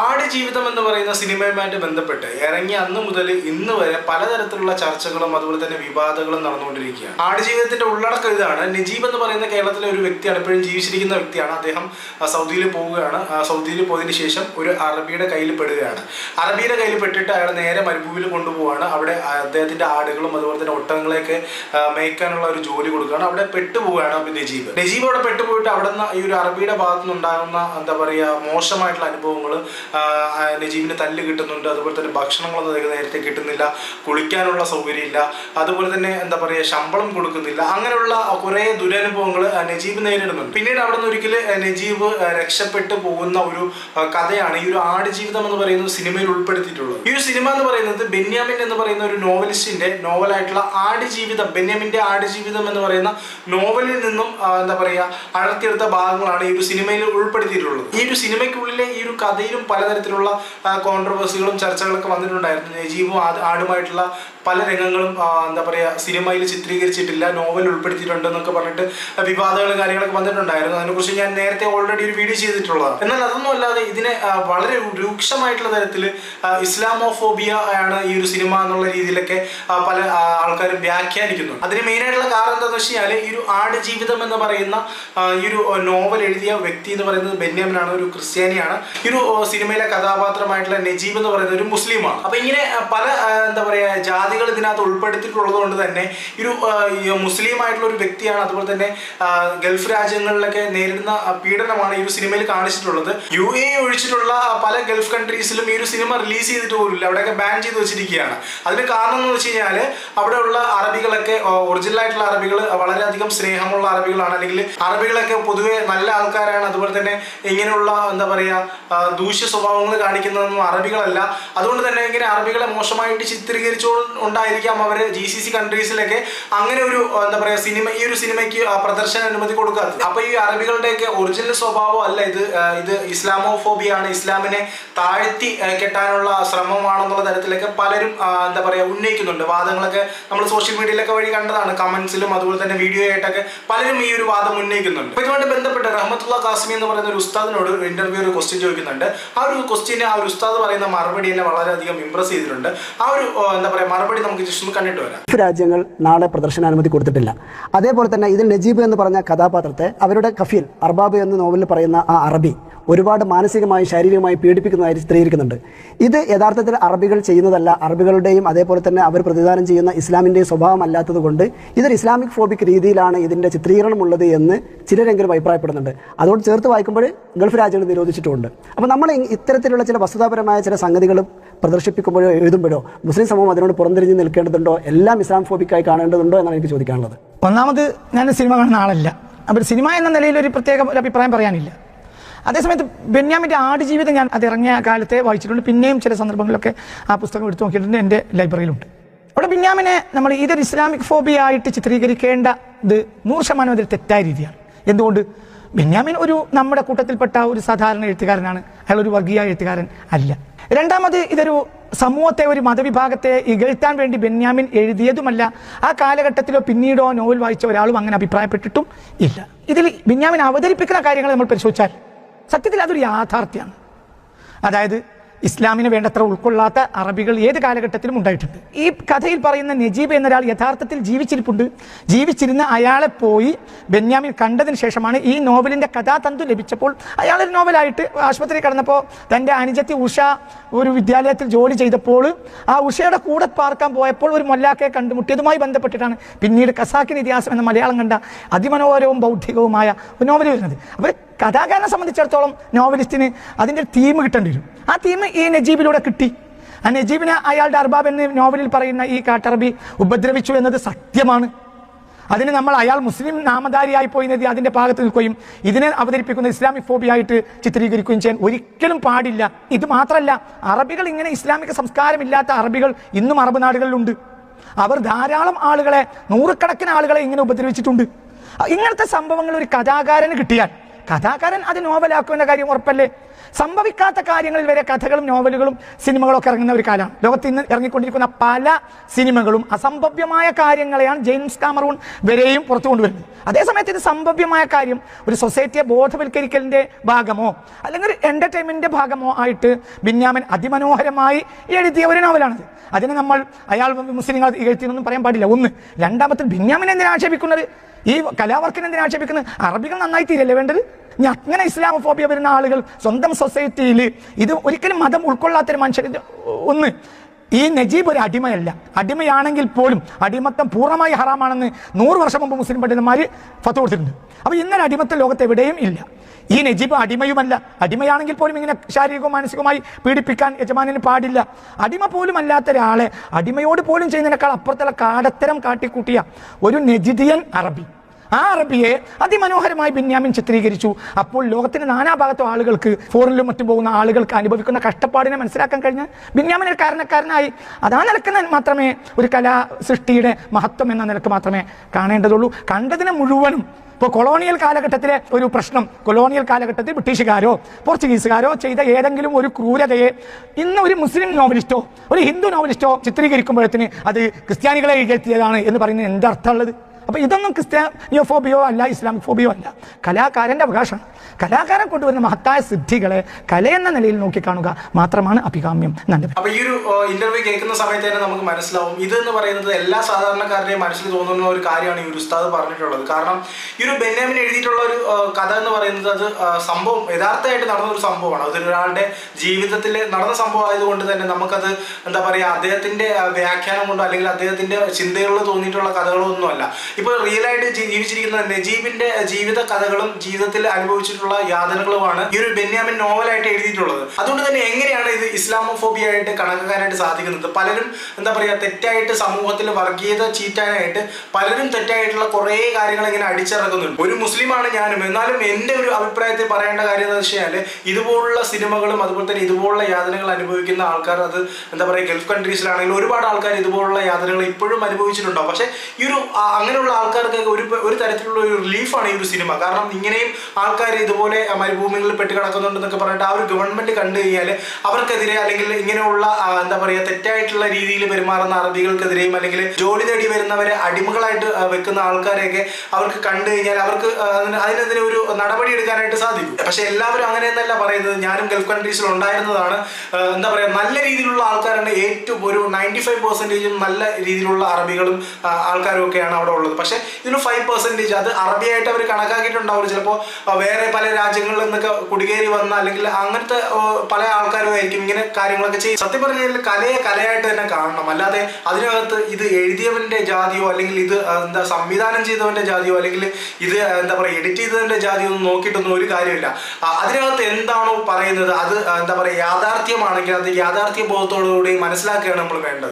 ആടുജീവിതം എന്ന് പറയുന്ന സിനിമയുമായിട്ട് ബന്ധപ്പെട്ട് ഇറങ്ങി അന്ന് മുതൽ ഇന്ന് വരെ പലതരത്തിലുള്ള ചർച്ചകളും അതുപോലെ തന്നെ വിവാദങ്ങളും നടന്നുകൊണ്ടിരിക്കുകയാണ്. ആടുജീവിതത്തിന്റെ ഉള്ളടക്കം ഇതാണ്. നജീബ് എന്ന് പറയുന്ന കേരളത്തിലെ ഒരു വ്യക്തിയാണ് ഇപ്പോഴും ജീവിച്ചിരിക്കുന്ന വ്യക്തിയാണ്. അദ്ദേഹം സൗദിയിൽ പോവുകയാണ്. സൗദിയിൽ പോയതിന് ശേഷം ഒരു അറബിയുടെ കയ്യിൽ പെടുകയാണ്. അറബിയുടെ കയ്യിൽ പെട്ടിട്ട് അയാൾ നേരെ മരുഭൂമിയിൽ കൊണ്ടുപോവാണ് അവിടെ അദ്ദേഹത്തിന്റെ ആടുകളും അതുപോലെ തന്നെ ഒട്ടകങ്ങളെയൊക്കെ മേയ്ക്കാനുള്ള ഒരു ജോലി കൊടുക്കുകയാണ്. അവിടെ പെട്ടുപോവുകയാണ് നജീബ്. നജീബ് അവിടെ പെട്ടുപോയിട്ട് അവിടെ നിന്ന് ഈ ഒരു അറബിയുടെ ഭാഗത്തുനിന്നുണ്ടാകുന്ന എന്താ പറയുക മോശമായിട്ടുള്ള അനുഭവങ്ങൾ uh, നജീബിന് തല്ല് കിട്ടുന്നുണ്ട്. അതുപോലെ തന്നെ ഭക്ഷണങ്ങളൊന്നും അദ്ദേഹം നേരത്തെ കിട്ടുന്നില്ല. കുളിക്കാനുള്ള സൗകര്യമില്ല. അതുപോലെ തന്നെ എന്താ പറയുക ശമ്പളം കൊടുക്കുന്നില്ല. അങ്ങനെയുള്ള കുറേ ദുരനുഭവങ്ങൾ നജീബ് നേരിടുന്നുണ്ട്. പിന്നീട് അവിടെ നിന്ന് ഒരിക്കൽ നജീബ് രക്ഷപ്പെട്ടു പോകുന്ന ഒരു കഥയാണ് ഈ ഒരു ആടുജീവിതം എന്ന് പറയുന്ന സിനിമയിൽ ഉൾപ്പെടുത്തിയിട്ടുള്ളത്. ഈ ഒരു സിനിമ എന്ന് പറയുന്നത് ബെന്യാമിൻ എന്ന് പറയുന്ന ഒരു നോവലിസ്റ്റിന്റെ നോവലായിട്ടുള്ള ആടുജീവിതം ബെന്യാമിന്റെ ആടുജീവിതം എന്ന് പറയുന്ന നോവലിൽ നിന്നും എന്താ പറയുക അടർത്തിയെടുത്ത ഭാഗങ്ങളാണ് ഈ ഒരു സിനിമയിൽ ഉൾപ്പെടുത്തിയിട്ടുള്ളത്. ഈ ഒരു സിനിമയ്ക്കുള്ളിലെ ഈ ഒരു കഥയിലും പലതരത്തിലുള്ള കോൺട്രവേഴ്സികളും ചർച്ചകളൊക്കെ വന്നിട്ടുണ്ടായിരുന്നു. നജീബും ആടുമായിട്ടുള്ള പല രംഗങ്ങളും എന്താ പറയുക സിനിമയിൽ ചിത്രീകരിച്ചിട്ടില്ല നോവൽ ഉൾപ്പെടുത്തിയിട്ടുണ്ട് എന്നൊക്കെ പറഞ്ഞിട്ട് വിവാദങ്ങളും കാര്യങ്ങളൊക്കെ വന്നിട്ടുണ്ടായിരുന്നു. അതിനെക്കുറിച്ച് ഞാൻ നേരത്തെ ഓൾറെഡി ഒരു വീഡിയോ ചെയ്തിട്ടുള്ളതാണ്. എന്നാൽ അതൊന്നും അല്ലാതെ ഇതിനെ വളരെ രൂക്ഷമായിട്ടുള്ള തരത്തിൽ ഇസ്ലാമോഫോബിയ ആണ് ഈ ഒരു സിനിമ എന്നുള്ള രീതിയിലൊക്കെ പല ആൾക്കാരും വ്യാഖ്യാനിക്കുന്നു അതിന് മെയിനായിട്ടുള്ള കാരണം എന്താണെന്ന് വെച്ച് കഴിഞ്ഞാൽ ഈ ഒരു ആട് ജീവിതം എന്ന് പറയുന്ന ഈ ഒരു നോവൽ എഴുതിയ വ്യക്തി എന്ന് പറയുന്നത് ബെന്യാമിനാണ് ഒരു ക്രിസ്ത്യാനിയാണ്. ഈ ഒരു സിനിമയിലെ സിനിമയിലെ കഥാപാത്രമായിട്ടുള്ള നജീബ് എന്ന് പറയുന്ന ഒരു മുസ്ലിമാണ്. അപ്പൊ ഇങ്ങനെ പല എന്താ പറയുക ജാതികൾ ഇതിനകത്ത് ഉൾപ്പെടുത്തിയിട്ടുള്ളത് കൊണ്ട് തന്നെ ഒരു മുസ്ലിം ആയിട്ടുള്ള ഒരു വ്യക്തിയാണ്. അതുപോലെ തന്നെ ഗൾഫ് രാജ്യങ്ങളിലൊക്കെ നേരിടുന്ന പീഡനമാണ് ഈ ഒരു സിനിമയിൽ കാണിച്ചിട്ടുള്ളത്. യു എ ഒഴിച്ചിട്ടുള്ള പല ഗൾഫ് കൺട്രീസിലും ഈ ഒരു സിനിമ റിലീസ് ചെയ്തിട്ട് പോലില്ല അവിടെയൊക്കെ ബാൻ ചെയ്ത് വെച്ചിരിക്കുകയാണ്. അതിന് കാരണം എന്ന് വെച്ച് കഴിഞ്ഞാൽ അവിടെയുള്ള അറബികളൊക്കെ ഒറിജിനൽ ആയിട്ടുള്ള അറബികൾ വളരെയധികം സ്നേഹമുള്ള അറബികളാണ്. അല്ലെങ്കിൽ അറബികളൊക്കെ പൊതുവെ നല്ല ആൾക്കാരാണ്. അതുപോലെ തന്നെ ഇങ്ങനെയുള്ള എന്താ പറയുക ദൂഷ്യ സ്വഭാവങ്ങൾ കാണിക്കുന്നതൊന്നും അറബികളല്ല. അതുകൊണ്ട് തന്നെ ഇങ്ങനെ അറബികളെ മോശമായിട്ട് ചിത്രീകരിച്ചുകൊണ്ടായിരിക്കാം അവർ ജി സി സി കൺട്രീസിലൊക്കെ അങ്ങനെ ഒരു എന്താ പറയുക സിനിമ ഈ ഒരു സിനിമയ്ക്ക് പ്രദർശന അനുമതി കൊടുക്കാത്തത് അപ്പോൾ ഈ അറബികളുടെയൊക്കെ ഒറിജിനൽ സ്വഭാവം അല്ല ഇത് ഇത് ഇസ്ലാമോഫോബിയാണ്. ഇസ്ലാമിനെ താഴ്ത്തി കെട്ടാനുള്ള ശ്രമമാണെന്നുള്ള തരത്തിലൊക്കെ പലരും എന്താ പറയുക ഉന്നയിക്കുന്നുണ്ട്. വാദങ്ങളൊക്കെ നമ്മൾ സോഷ്യൽ മീഡിയയിലൊക്കെ വഴി കണ്ടതാണ്. കമൻസിലും അതുപോലെ തന്നെ വീഡിയോ ആയിട്ടൊക്കെ പലരും ഈ ഒരു വാദം ഉന്നയിക്കുന്നുണ്ട്. ഇതുമായിട്ട് ബന്ധപ്പെട്ട് റഹ്മത്തുള്ള കാസ്മി എന്ന് പറയുന്ന ഒരു ഉസ്താദിനോട് ഇന്റർവ്യൂ ഒരു ക്വസ്റ്റ്യൻ ചോദിക്കുന്നുണ്ട്. ആ ഒരു ക്വസ്റ്റ്യന് ആ ഒരു ഉസ്താദ് പറയുന്ന മറുപടി എന്നെ വളരെയധികം ഇംപ്രസ് ചെയ്തിട്ടുണ്ട്. ആ ഒരു എന്താ പറയുക മറുപടി നമുക്ക് ജസ്റ്റ് ഒന്ന് കണ്ടിട്ട് വരാം. രാജ്യങ്ങൾ നാളെ പ്രദർശനാനുമതി കൊടുത്തിട്ടില്ല. അതേപോലെ തന്നെ ഇതിൽ നജീബ് എന്ന് പറഞ്ഞ കഥാപാത്രത്തെ അവരുടെ കഫീൽ അർബാബ് എന്ന നോവലിൽ പറയുന്ന ആ അറബി ഒരുപാട് മാനസികമായും ശാരീരികമായി പീഡിപ്പിക്കുന്നതായി ചിത്രീകരിക്കുന്നുണ്ട്. ഇത് യഥാർത്ഥത്തിൽ അറബികൾ ചെയ്യുന്നതല്ല. അറബികളുടെയും അതേപോലെ തന്നെ അവർ പ്രതിദാനം ചെയ്യുന്ന ഇസ്ലാമിന്റെയും സ്വഭാവം അല്ലാത്തത് കൊണ്ട് ഇതൊരു ഇസ്ലാമിക് ഫോബിക് രീതിയിലാണ് ഇതിന്റെ ചിത്രീകരണമുള്ളത് എന്ന് ചിലരെങ്കിലും അഭിപ്രായപ്പെടുന്നുണ്ട്. അതുകൊണ്ട് ചേർത്ത് വായിക്കുമ്പോൾ ഗൾഫ് രാജ്യങ്ങൾ നിരോധിച്ചിട്ടുമുണ്ട്. അപ്പോൾ നമ്മൾ ഇത്തരത്തിലുള്ള ചില വസ്തുതാപരമായ ചില സംഗതികൾ പ്രദർശിപ്പിക്കുമ്പോഴോ എഴുതുമ്പോഴോ മുസ്ലിം സമൂഹം അതിനോട് പുറംതിരിഞ്ഞ് നിൽക്കേണ്ടതുണ്ടോ? എല്ലാം ഇസ്ലാം ഫോബിക്കായി കാണേണ്ടതുണ്ടോ എന്നാണ് എനിക്ക് ചോദിക്കാനുള്ളത്. ഒന്നാമത് ഞാൻ സിനിമ കാണുന്ന ആളല്ല. അപ്പോൾ സിനിമ എന്ന നിലയിൽ ഒരു പ്രത്യേക അഭിപ്രായം പറയാനില്ല. അതേസമയത്ത് ബെന്യാമിന്റെ ആടുജീവിതം ഞാൻ അത് ഇറങ്ങിയ കാലത്തെ വായിച്ചിട്ടുണ്ട്. പിന്നെയും ചില സന്ദർഭങ്ങളിലൊക്കെ ആ പുസ്തകം എടുത്തു നോക്കിയിട്ടുണ്ട്. എന്റെ ലൈബ്രറിയിലുണ്ട്. അവിടെ ബെന്യാമിനെ നമ്മൾ ഇതൊരു ഇസ്ലാമിക് ഫോബിയ ആയിട്ട് ചിത്രീകരിക്കേണ്ട ഇത് നൂറ് ശതമാനം അതിൽ തെറ്റായ രീതിയാണ്. എന്തുകൊണ്ട്? ബെന്യാമിൻ ഒരു നമ്മുടെ കൂട്ടത്തിൽപ്പെട്ട ഒരു സാധാരണ എഴുത്തുകാരനാണ്. അയാൾ ഒരു വർഗീയ എഴുത്തുകാരൻ അല്ല. രണ്ടാമത് ഇതൊരു സമൂഹത്തെ ഒരു മതവിഭാഗത്തെ ഇകഴ്ത്താൻ വേണ്ടി ബെന്യാമിൻ എഴുതിയതുമല്ല. ആ കാലഘട്ടത്തിലോ പിന്നീടോ നോവൽ വായിച്ച ഒരാളും അങ്ങനെ അഭിപ്രായപ്പെട്ടിട്ടും ഇല്ല. ഇതിൽ ബെന്യാമിൻ അവതരിപ്പിക്കുന്ന കാര്യങ്ങൾ നമ്മൾ പരിശോധിച്ചാൽ സത്യത്തിൽ അതൊരു യാഥാർത്ഥ്യമാണ്. അതായത് ഇസ്ലാമിന് വേണ്ടത്ര ഉൾക്കൊള്ളാത്ത അറബികൾ ഏത് കാലഘട്ടത്തിലും ഉണ്ടായിട്ടുണ്ട്. ഈ കഥയിൽ പറയുന്ന നജീബ് എന്നൊരാൾ യഥാർത്ഥത്തിൽ ജീവിച്ചിരിപ്പുണ്ട്. ജീവിച്ചിരുന്ന അയാളെ പോയി ബെന്യാമിൻ കണ്ടതിന് ശേഷമാണ് ഈ നോവലിന്റെ കഥാതന്തു ലഭിച്ചപ്പോൾ അയാളൊരു നോവലായിട്ട് ആശുപത്രി കടന്നപ്പോൾ തന്റെ അനുജത്തി ഉഷ ഒരു വിദ്യാലയത്തിൽ ജോലി ചെയ്തപ്പോൾ ആ ഉഷയുടെ കൂടെ പാർക്കാൻ പോയപ്പോൾ ഒരു മൊല്ലാക്കെ കണ്ടുമുട്ടിയതുമായി ബന്ധപ്പെട്ടിട്ടാണ് പിന്നീട് കസാക്കിൻ ഇതിഹാസം എന്ന മലയാളം കണ്ട അതിമനോഹരവും ബൗദ്ധികവുമായ ഒരു നോവൽ വരുന്നത്. അപ്പോൾ കഥാകാരനെ സംബന്ധിച്ചിടത്തോളം നോവലിസ്റ്റിന് അതിന്റെ തീം കിട്ടേണ്ടി വരും. ആ തീം ഈ നജീബിലൂടെ കിട്ടി. ആ നജീബിനെ അയാളുടെ അർബാബ് എന്ന് നോവലിൽ പറയുന്ന ഈ കാട്ടറബി ഉപദ്രവിച്ചു എന്നത് സത്യമാണ്. അതിന് നമ്മൾ അയാൾ മുസ്ലിം നാമധാരിയായി പോയി അതിന്റെ ഭാഗത്ത് നിൽക്കുകയും ഇതിനെ അവതരിപ്പിക്കുന്ന ഇസ്ലാമിക് ഫോബിയായിട്ട് ചിത്രീകരിക്കുകയും ചെയ്യാൻ ഒരിക്കലും പാടില്ല. ഇത് മാത്രമല്ല അറബികൾ ഇങ്ങനെ ഇസ്ലാമിക സംസ്കാരമില്ലാത്ത അറബികൾ ഇന്നും അറബ് നാടുകളിലുണ്ട്. അവർ ധാരാളം ആളുകളെ നൂറുകണക്കിന് ആളുകളെ ഇങ്ങനെ ഉപദ്രവിച്ചിട്ടുണ്ട്. ഇങ്ങനത്തെ സംഭവങ്ങൾ ഒരു കഥാകാരന് കിട്ടിയാൽ കഥാകാരൻ അത് നോവലാക്കുന്ന കാര്യം ഉറപ്പല്ലേ? സംഭവിക്കാത്ത കാര്യങ്ങളിൽ വരെ കഥകളും നോവലുകളും സിനിമകളും ഒക്കെ ഇറങ്ങുന്ന ഒരു കാലമാണ്. ലോകത്ത് ഇന്ന് ഇറങ്ങിക്കൊണ്ടിരിക്കുന്ന പല സിനിമകളും അസംഭവ്യമായ കാര്യങ്ങളെയാണ് ജെയിംസ് കാമറൂൺ വരെയും പുറത്തു കൊണ്ടുവരുന്നത്. അതേസമയത്ത് ഇത് സംഭവ്യമായ കാര്യം ഒരു സൊസൈറ്റിയെ ബോധവൽക്കരിക്കലിന്റെ ഭാഗമോ അല്ലെങ്കിൽ ഒരു എന്റർടൈൻമെന്റിന്റെ ഭാഗമോ ആയിട്ട് ബിന്യാമൻ അതിമനോഹരമായി എഴുതിയ ഒരു നോവലാണിത്. അതിനെ നമ്മൾ അയാൾ മുസ്ലിങ്ങൾ എഴുത്തിനൊന്നും പറയാൻ പാടില്ല. ഒന്ന് രണ്ടാമത്തെ ബിന്യാമിനെ എന്തിനാക്ഷേപിക്കുന്നത് ഈ കലാവർക്കിനെ എന്തിനാ ആക്ഷേപിക്കുന്നത്? അറബികൾ നന്നായി തീരല്ലേ വേണ്ടത്? ഇനി അങ്ങനെ ഇസ്ലാമോഫോബിയ വരുന്ന ആളുകൾ സ്വന്തം സൊസൈറ്റിയിൽ ഇത് ഒരിക്കലും മതം ഉൾക്കൊള്ളാത്തൊരു മനുഷ്യർ ഒന്ന് ഈ നജീബ് ഒരു അടിമയല്ല. അടിമയാണെങ്കിൽ പോലും അടിമത്തം പൂർണമായി ഹറാമാണെന്ന് നൂറ് വർഷം മുമ്പ് മുസ്ലിം പണ്ഡിതന്മാർ ഫത്ത് കൊടുത്തിട്ടുണ്ട്. അപ്പോൾ ഇന്നലെ അടിമത്തം ലോകത്ത് എവിടെയും ഇല്ല. ഈ നജീബ് അടിമയുമല്ല. അടിമയാണെങ്കിൽ പോലും ഇങ്ങനെ ശാരീരികവും മാനസികവുമായി പീഡിപ്പിക്കാൻ യജമാനന് പാടില്ല. അടിമ പോലും അല്ലാത്ത ഒരാളെ അടിമയോട് പോലും ചെയ്യുന്നതിനേക്കാൾ അപ്പുറത്തുള്ള കാടത്തരം കാട്ടിക്കൂട്ടിയ ഒരു നജിദിയൻ അറബി. ആ അറബിയെ അതിമനോഹരമായി ബെന്യാമിൻ ചിത്രീകരിച്ചു. അപ്പോൾ ലോകത്തിന്റെ നാനാഭാഗത്തും ആളുകൾക്ക് ഫോറിലും മറ്റും പോകുന്ന ആളുകൾക്ക് അനുഭവിക്കുന്ന കഷ്ടപ്പാടിനെ മനസ്സിലാക്കാൻ കഴിഞ്ഞ ബെന്യാമിൻ ഒരു കാരണക്കാരനായി. അതാ നിലയ്ക്ക് മാത്രമേ ഒരു കലാ സൃഷ്ടിയുടെ മഹത്വം എന്ന നിലയ്ക്ക് മാത്രമേ കാണേണ്ടതുള്ളൂ. കണ്ടതിനെ മുഴുവനും ഇപ്പോൾ കൊളോണിയൽ കാലഘട്ടത്തിലെ ഒരു പ്രശ്നം കൊളോണിയൽ കാലഘട്ടത്തിൽ ബ്രിട്ടീഷുകാരോ പോർച്ചുഗീസുകാരോ ചെയ്ത ഏതെങ്കിലും ഒരു ക്രൂരതയെ ഇന്ന് ഒരു മുസ്ലിം നോവലിസ്റ്റോ ഒരു ഹിന്ദു നോവലിസ്റ്റോ ചിത്രീകരിക്കുമ്പോഴത്തിന് അത് ക്രിസ്ത്യാനികളെ ഇകഴ്ത്തിയതാണ് എന്ന് പറയുന്നത് എന്തർത്ഥമുള്ളത് അപ്പൊ ഇതൊന്നും ക്രിസ്ത്യാനിയോ ഫോബിയോ അല്ല ഇസ്ലാമിക് ഫോബിയോ അല്ല. കലാകാരന്റെ അവകാശമാണ്. കലാകാരൻ കൊണ്ടുവരുന്ന മഹത്തായ സിദ്ധികളെ കലയെന്ന നിലയിൽ നോക്കിക്കാണുക മാത്രമാണ് അഭികാമ്യം നല്ലത്. അപ്പോൾ ഈ ഒരു ഇന്റർവ്യൂ കേൾക്കുന്ന സമയത്ത് തന്നെ നമുക്ക് മനസ്സിലാവും. ഇത് എന്ന് പറയുന്നത് എല്ലാ സാധാരണക്കാരുടെയും മനസ്സിൽ തോന്നുന്ന ഒരു കാര്യമാണ് ഈ ഒരു ഉസ്താദ് പറഞ്ഞിട്ടുള്ളത്. കാരണം ഈ ഒരു ബെന്യാമിൻ എഴുതിയിട്ടുള്ള ഒരു കഥ എന്ന് പറയുന്നത് അത് സംഭവം യഥാർത്ഥമായിട്ട് നടന്ന ഒരു സംഭവമാണ്. അതൊരു ഒരാളുടെ ജീവിതത്തിൽ നടന്ന സംഭവം ആയതുകൊണ്ട് തന്നെ നമുക്കത് എന്താ പറയാ അദ്ദേഹത്തിന്റെ വ്യാഖ്യാനം കൊണ്ടോ അല്ലെങ്കിൽ അദ്ദേഹത്തിന്റെ ചിന്തകളിൽ തോന്നിയിട്ടുള്ള കഥകളോ ഒന്നുമല്ല. ഇപ്പൊ റിയൽ ആയിട്ട് ജീവിച്ചിരിക്കുന്ന നജീബിന്റെ ജീവിത കഥകളും ജീവിതത്തിൽ അനുഭവിച്ചിട്ടുള്ള യാതനകളുമാണ് ഈ ഒരു ബെന്യാമിൻ നോവലായിട്ട് എഴുതിയിട്ടുള്ളത്. അതുകൊണ്ട് തന്നെ എങ്ങനെയാണ് ഇത് ഇസ്ലാമോഫോബിയ ആയിട്ട് കണക്കാക്കാനായിട്ട് സാധിക്കുന്നത്? പലരും എന്താ പറയാ തെറ്റായിട്ട് സമൂഹത്തിൽ വർഗീയത ചീറ്റാനായിട്ട് പലരും തെറ്റായിട്ടുള്ള കുറേ കാര്യങ്ങൾ ഇങ്ങനെ അടിച്ചിറക്കുന്നുണ്ട്. ഒരു മുസ്ലിമാണ് ഞാനും എന്നാലും എന്റെ ഒരു അഭിപ്രായത്തിൽ പറയേണ്ട കാര്യം എന്ന് വെച്ചാൽ ഇതുപോലുള്ള സിനിമകളും അതുപോലെ തന്നെ ഇതുപോലുള്ള യാതനകൾ അനുഭവിക്കുന്ന ആൾക്കാർ അത് എന്താ പറയുക ഗൾഫ് കൺട്രീസിലാണെങ്കിലും ഒരുപാട് ആൾക്കാർ ഇതുപോലുള്ള യാതനകൾ ഇപ്പോഴും അനുഭവിച്ചിട്ടുണ്ടാവും. പക്ഷേ ഈ ഒരു ആ, അങ്ങനെയുള്ള ആൾക്കാർക്ക് ഒരു ഒരു തരത്തിലുള്ള ഒരു റിലീഫാണ് ഈ ഒരു സിനിമ കാരണം ഇങ്ങനെയും ആൾക്കാർ ഇതുപോലെ മരുഭൂമികളിൽ പെട്ട് കിടക്കുന്നുണ്ടെന്നൊക്കെ പറഞ്ഞിട്ട് ആ ഒരു ഗവൺമെന്റ് കണ്ടു കഴിഞ്ഞാൽ അവർക്കെതിരെ അല്ലെങ്കിൽ ഇങ്ങനെയുള്ള എന്താ പറയുക തെറ്റായിട്ടുള്ള രീതിയിൽ പെരുമാറുന്ന അറബികൾക്കെതിരെയും അല്ലെങ്കിൽ ജോലി തേടി വരുന്നവരെ അടിമകളായിട്ട് വെക്കുന്ന ആൾക്കാരെയൊക്കെ അവർക്ക് കണ്ടു കഴിഞ്ഞാൽ അവർക്ക് അതിനെതിരെ ഒരു നടപടി എടുക്കാനായിട്ട് സാധിക്കും. പക്ഷെ എല്ലാവരും അങ്ങനെയെന്നല്ല പറയുന്നത്. ഞാനും ഗൾഫ് കൺട്രീസിൽ ഉണ്ടായിരുന്നതാണ്. എന്താ പറയുക നല്ല രീതിയിലുള്ള ആൾക്കാരാണ് ഏറ്റവും ഒരു നയന്റി ഫൈവ് പെർസെന്റേജും നല്ല രീതിയിലുള്ള അറബികളും ആൾക്കാരും ഒക്കെയാണ് അവിടെ ഉള്ളത്. പക്ഷെ ഇതിന് ഫൈവ് പെർസെന്റേജ് അത് അറബിയായിട്ട് അവർ കണക്കാക്കിയിട്ടുണ്ടാവില്ല. ചിലപ്പോൾ വേറെ പല രാജ്യങ്ങളിൽ നിന്നൊക്കെ കുടികേറി വന്ന അല്ലെങ്കിൽ അങ്ങനത്തെ പല ആൾക്കാരും ആയിരിക്കും ഇങ്ങനെ കാര്യങ്ങളൊക്കെ ചെയ്യും സത്യം പറഞ്ഞാൽ കലയെ കലയായിട്ട് തന്നെ കാണണം. അല്ലാതെ അതിനകത്ത് ഇത് എഴുതിയവന്റെ ജാതിയോ അല്ലെങ്കിൽ ഇത് എന്താ സംവിധാനം ചെയ്തവന്റെ ജാതിയോ അല്ലെങ്കിൽ ഇത് എന്താ പറയുക എഡിറ്റ് ചെയ്തതിന്റെ ജാതിയോ ഒന്നും നോക്കിയിട്ടൊന്നും ഒരു കാര്യമില്ല. അതിനകത്ത് എന്താണോ പറയുന്നത് അത് എന്താ പറയുക യാഥാർത്ഥ്യമാണെങ്കിൽ അത് യാഥാർത്ഥ്യ ബോധത്തോടുകൂടി മനസ്സിലാക്കുകയാണ് നമ്മൾ വേണ്ടത്.